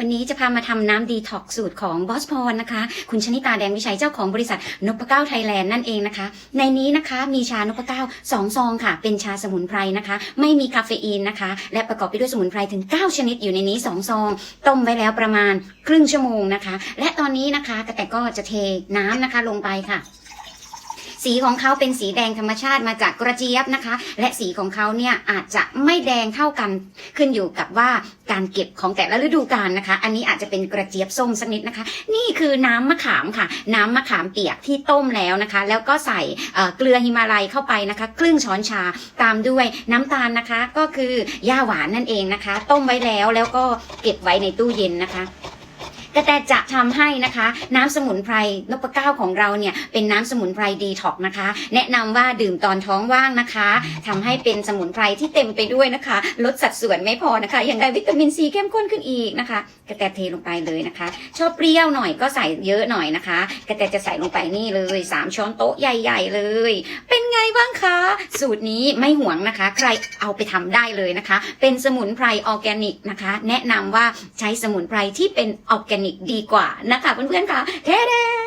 วันนี้จะพามาทำน้ำดีท็อกสูตรของบอสพรนะคะ คุณชนิตาแดงวิชัยเจ้าของบริษัทนพเก้าไทยแลนด์นั่นเองนะคะ ในนี้นะคะมีชานพเก้าสองซองค่ะ เป็นชาสมุนไพรนะคะ ไม่มีคาเฟอีนนะคะ และประกอบไปด้วยสมุนไพรถึง 9 ชนิดอยู่ในนี้ 2 ซอง ต้มไว้แล้วประมาณครึ่งชั่วโมงนะคะ และตอนนี้นะคะกระแตก็จะเทน้ำนะคะลงไปค่ะ สีของเขาเป็นสีแดงธรรมชาติมาจากกระเจี๊ยบนะคะ และสีของเขาเนี่ยอาจจะไม่แดงเท่ากันขึ้นอยู่กับว่าการเก็บของแต่ละฤดูกาลนะคะ อันนี้อาจจะเป็นกระเจี๊ยบส้มสักนิดนะคะ นี่คือน้ำมะขามค่ะ น้ำมะขามเปียกที่ต้มแล้วนะคะ แล้วก็ใส่เกลือฮิมาลัยเข้าไปนะคะ ครึ่งช้อนชาตามด้วยน้ำตาลนะคะ ก็คือย่าหวานนั่นเองนะคะ ต้มไว้แล้วแล้วก็เก็บไว้ในตู้เย็นนะคะ กระแตจะทำให้นะคะ น้ำสมุนไพรนพเก้าของเราเนี่ยเป็นน้ำสมุนไพรดีท็อกนะคะ แนะนำว่าดื่มตอนท้องว่างนะคะทำให้เป็นสมุนไพรที่เต็มไปด้วยนะคะ ลดสัดส่วนไม่พอนะคะยังได้วิตามินซีเข้มข้นขึ้นอีกนะคะ กระแตเทลงไปเลยนะคะ ชอบเปรี้ยวหน่อยก็ใส่เยอะหน่อยนะคะ กระแตจะใส่ลงไปนี่เลยสามช้อนโต๊ะใหญ่ ๆ เลย เป็นไงบ้างคะ สูตรนี้ไม่ห่วงนะคะ ใครเอาไปทำได้เลยนะคะ เป็นสมุนไพรออร์แกนิกนะคะ แนะนำว่าใช้สมุนไพรที่เป็นออร์แกนิกดีกว่านะคะเพื่อนๆค่ะเท่